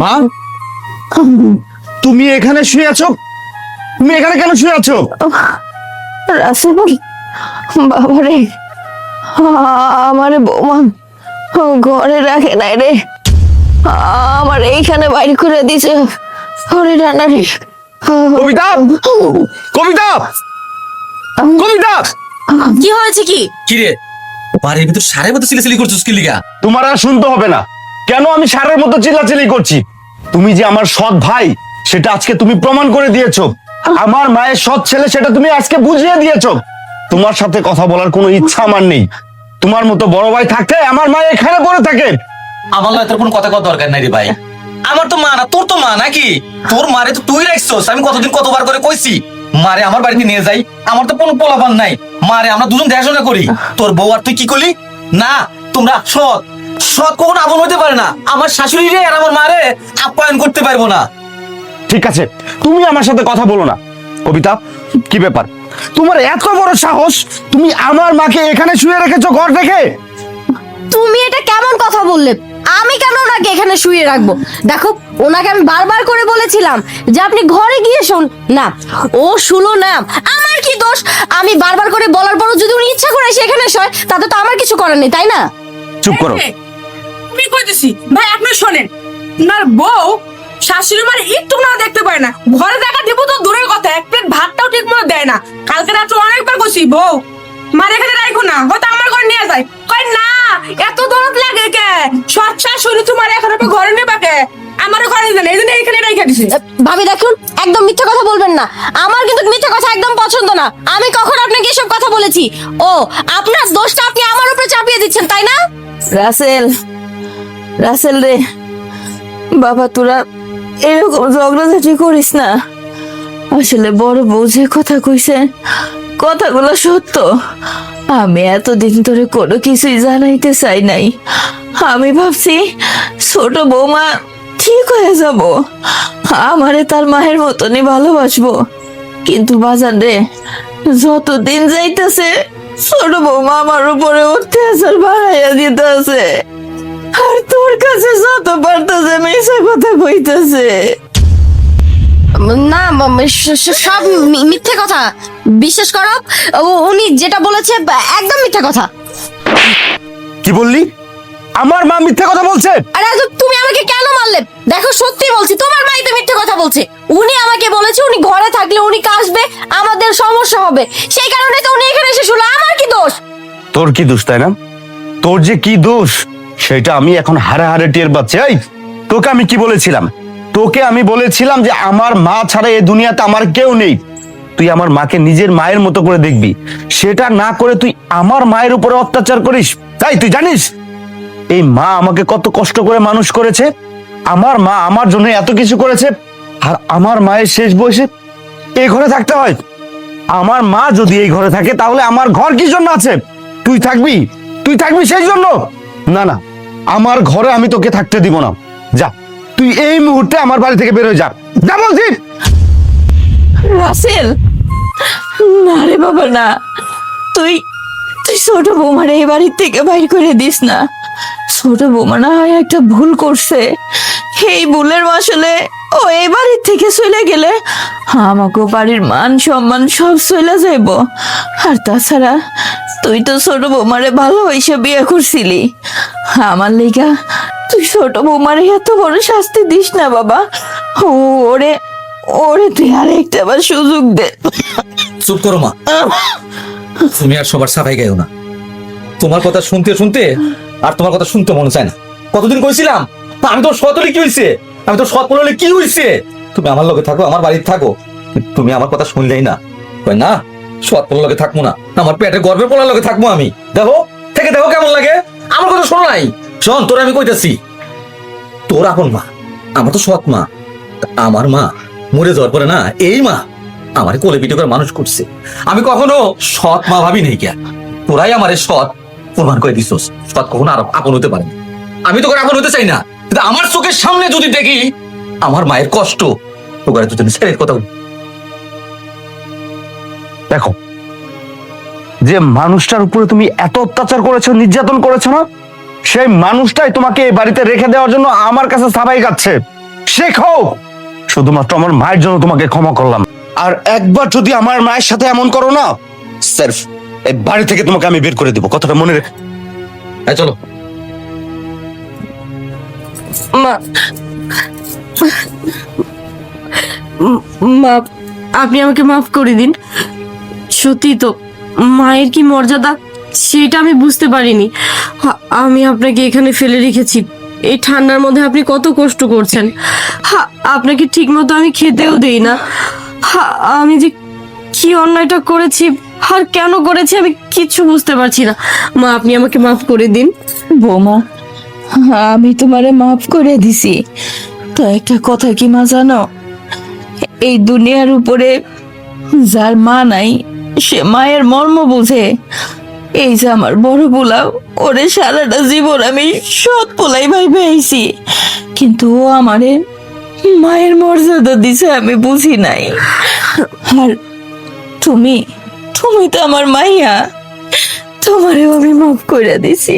মা? তুমি এখানে শুয়ে আছো? তুমি এখানে কেন শুয়ে আছো? রাসেল, বাবারে, আমারে বৌমা, ঘরে রাখে নাই রে। আমার এইখানে বাইর করে দিছে হরে রান্নারে কবিতা! কবিতা! কবিতা! কি হয়েছে কি? কিরে বাড়ির ভিতর সারের মতো সিলেসিলি করছিস কি লিগা? তোমার আর শুনতে হবে না। কেন আমি সারের মতো চিল্লাচিল্লি করছি? তুমি যে আমার সৎ ভাই সেটা আজকে তুমি প্রমাণ করে দিয়েছ। আমার মায়ের সৎ ছেলে সেটা তুমি আজকে বুঝিয়ে দিয়েছ। তোমার সাথে কথা বলার কোনো ইচ্ছা আমার নেই। তোমার মতো বড় ভাই থাকতে আমার মা এখানে পড়ে থাকে। আমার তোর কোনো কথা কওয়ার দরকার নাই রে ভাই। আমার তো মা না তোর তো মা নাকি? তোর মারে তো তুই রাখছস আমি কতদিন কতবার করে কইছি মারে আমার বাড়িতে নিয়ে যাই আমার তো কোনো পোলাপান নাই মারে আমরা দুজন দেখাশোনা করি তোর বউ আর তুই কি করলি? না তোমরা সৎ সৎ কখনো আপন হতে পারে না আমার শাশুড়ি রে আর আমার মারে আপ্যায়ন করতে পারব না। ঠিক আছে তুমি আমার সাথে কথা বলো না। কবিতা কি ব্যাপার? তোমার এত বড় সাহস তুমি আমার মাকে এখানে শুয়ে রেখেছো ঘর দেখে তুমি এটা কেমন কথা বললে? আমি কেন ওনাকে এখানে শুয়ে রাখব? দেখো ওনাকে আমি বারবার করে বলেছিলাম যে আপনি ঘরে গিয়ে শুন। না ও শুলো না। আমার কি দোষ? আমি বারবার করে বলার পরও যদি উনি ইচ্ছা করে এসে এখানে শয় তাতে তো আমার কিছু করার নেই তাই না? চুপ করো। আমি কইতেছি ভাই আপনি শোনেন। না বউ শাশুড়ি মানে একটু না দেখতে পারে না। ঘরে দেখা দিব তো দূরের কথা এক প্লেট ভাতটাও ঠিক মতো দেয় না। কালকে রাত্রে অনেকবার কইছি বউ মার এখানে রাখো না হয়তো আমার ঘরে নিয়ে যায়। কই না এত দরদ লাগে কে? সৎ শাশুড়ি তোমার এখন ঘরে নেবা কে? আমার ঘরে দেন এই জন্য এখানে রেখে দিছি। ভাবি দেখুন একদম মিথ্যা কথা বলবেন না। আমার কিন্তু মিথ্যা কথা একদম পছন্দ না। আমি কখন আপনাকে এসব কথা বলেছি? ও আপনার দোষটা আপনি আমার উপরে চাপিয়ে দিচ্ছেন তাই না? রাসেল রাসেল রে। বাবা তোরা এরকম ঝগড়াঝাটি করিস না। আসলে বড় বউ যে কথা কইছে। কথাগুলো সত্য। আমি এতদিন ধরে কোনো কিছুই জানাইতে চাই নাই। আমি ভাবছি, ছোট বৌমা ঠিক হয়ে যাব। আমারে তার মায়ের মতনই ভালোবাসবো। কিন্তু বাজান রে, যতদিন যাইতেছে, ছোট বৌমা আমার উপরে অত্যাচার বাড়াইয়া দিতেছে। আর তোর কাছে যত পারতেছে মিশা কথা কইতেছে। না সব মিথ্যে কথা। বিশ্বাস করো উনি যেটা বলেছে একদম মিথ্যে কথা। কি বললি? আমার মা মিথ্যে কথা বলছে? আরে তুমি আমাকে কেন মারলে? দেখো সত্যি বলছি তোমার মাই তো মিথ্যে কথা বলছে। উনি আমাকে বলেছে উনি ঘরে থাকলে উনি কাশবে আমাদের সমস্যা হবে। সেই কারণে তো উনি এখানে এসে শুনলো আমার কি দোষ? তোর কি দোষ তাই না? তোর যে কি দোষ সেটা আমি এখন হারে হারে টের পাচ্ছি। এই তোকে আমি কি বলেছিলাম? তোকে আমি বলেছিলাম যে আমার মা ছাড়া এই দুনিয়াতে আমার কেউ নেই। তুই আমার মাকে নিজের মায়ের মতো করে দেখবি। সেটা না করে তুই আমার মায়ের উপরে অত্যাচার করিস। তাই তুই জানিস? এই মা আমাকে কত কষ্ট করে মানুষ করেছে। আমার মা আমার জন্য এত কিছু করেছে। আর আমার মায়ের শেষ বয়সে এই ঘরে থাকতে হয়। আমার মা যদি এই ঘরে থাকে, তাহলে আমার ঘর কি জন্য আছে? তুই থাকবি? তুই থাকবি সেই জন্য? না না, আমার ঘরে আমি তোকে থাকতে দিব না। যা। তুই এই মুহূর্তে আমার বাড়ি থেকে বের হয়ে যা। যা বলছি। রাসেল, না রে বাবা, না। তুই তুই ছোট বৌমার এই বাড়ির থেকে বাইর করে দিস না। ছোট বৌমা না হয় একটা ভুল করছে। এই ভুলের আসলে ও এই বাড়ির থেকে চলে গেলে আমাকে বাড়ির মান সম্মান সব চলে যাইব। আর তাছাড়া তুই তো ছোট বৌমারে ভালোবাসে বিয়ে করছিলি। আমার লেগা তুই ছোট বৌমারে এত বড় শাস্তি দিস না, বাবা। ওরে ওরে, তুই আর একটা সুযোগ দে। চুপ করো মা। তুমি আর সবার সাফাই না। তোমার কথা শুনতে শুনতে আর তোমার কথা শুনতে চায় না। কতদিন কইছিলাম? আমি তো সৎ কি হইছে? আমি তো সৎ হলে কি হইছে? তুমি আমার লগে থাকো, আমার বাড়িতে থাকো। তুমি আমার কথা শুনলেই না। কই না, সৎ পোলার লগে থাকব না। আমার পেটে গর্বের পোলার লগে থাকব আমি। দেখো, থেকে দেখো কেমন লাগে। আমার কথা শোনো নাই। শোন তোর আমি কইতাছি। তোর আপন মা, আমার তো সৎ মা। আমার মা মরে যাওয়ার পরে না, এই মা আমার কোলে পিঠে করে মানুষ করছে। আমি কখনো সৎ মা ভাবি নাই কে? তোরাই আমার সৎ প্রমাণ করে দিছস। সৎ কখনো আর আপন হতে পারে আমি তোকে আপন হতে চাই না। কিন্তু আমার চোখের সামনে যদি দেখি, আমার মায়ের কষ্ট, তোকে দুজনে ছেড়ে কথা। দেখো, যে মানুষটার উপরে তুমি এত অত্যাচার করেছ, নির্যাতন করেছ না? সেই মানুষটাই তোমাকে এই বাড়িতে রেখে দেওয়ার জন্য আমার কাছে সাবাই গাচ্ছে শেখো শুধুমাত্র আমার মায়ের জন্য তোমাকে ক্ষমা করলাম। আর একবার যদি আমার মায়ের সাথে এমন করো না, স্যার, এই বাড়ি থেকে তোমাকে আমি বের করে দেবো। কথাটা মনে রেখে এই, চলো। মা। মা, আপনি আমাকে মাফ করে দিন। সত্যি তো, মায়ের কি মর্যাদা, সেটা আমি বুঝতে পারিনি। আমি আপনাকে এখানে ফেলে রেখেছি। এই ঠান্ডার মধ্যে আপনি কত কষ্ট করছেন। আপনাকে ঠিক মতো আমি খেতেও দেই না। আমি যে কি অন্যায়টা করেছি আর কেন করেছি আমি কিচ্ছু বুঝতে পারছি না। মা, আপনি আমাকে মাফ করে দিন। বৌমা, আমি তোমারে মাফ করে দিছি। তো একটা কথা কি মা জানো? এই দুনিয়ার উপরে যার মা নাই, সে মায়ের মর্ম বুঝে। এই যে আমার বড় পোলাও ওরে সারাটা জীবন আমি সৎ পোলাই ভাই পেয়েছি। কিন্তু ও আমারে মায়ের মর্যাদা দিছে আমি বুঝি নাই। আর তুমি তুমি তো আমার মাইয়া, তোমারেও আমি মাফ করে দিছি।